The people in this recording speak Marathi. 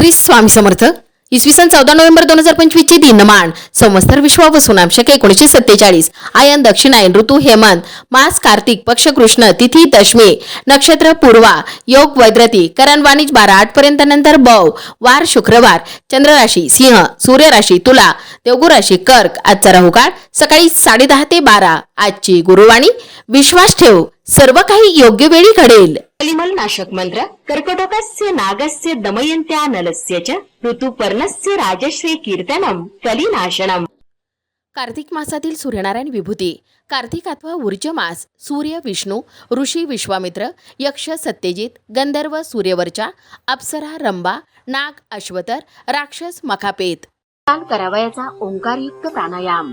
श्री स्वामी समर्थ. इसवी सन चौदा नोव्हेंबर दोन हजार पंचवीस ची दिनमान संवत्सर विश्व व सुनामशक एकोणीसशे सत्तेचाळीस. आयन दक्षिणायन ऋतू हेमंत. मास कार्तिक पक्ष कृष्ण तिथी दशमी नक्षत्र पूर्वा योग वैद्रती करण वाणिज बारा आठ पर्यंत नंतर बव वार शुक्रवार चंद्र राशी सिंह सूर्य राशी तुला देवगुराशी कर्क आजचा राहुकाळ सकाळी साडेदहा ते बारा. आजची गुरुवाणी. विश्वास ठेव. सर्व काही योग्य वेळी घडेल. कलिमल नाशक मंत्र कर्कटकस्य नागस्य दमयन्त्या नलस्य च ऋतुपर्णस्य राजश्री कीर्तनम कलिनाशनम. कार्तिक मासातील सूर्यनारायण विभूती कार्तिक अथवा ऊर्ज मास सूर्य विष्णू ऋषी विश्वामित्र यक्ष सत्यजित गंधर्व सूर्यवर्चा अप्सरा रंबा नाग अश्वतर राक्षस मखापेत. काल करावयाचा ओंकारयुक्त प्राणायाम.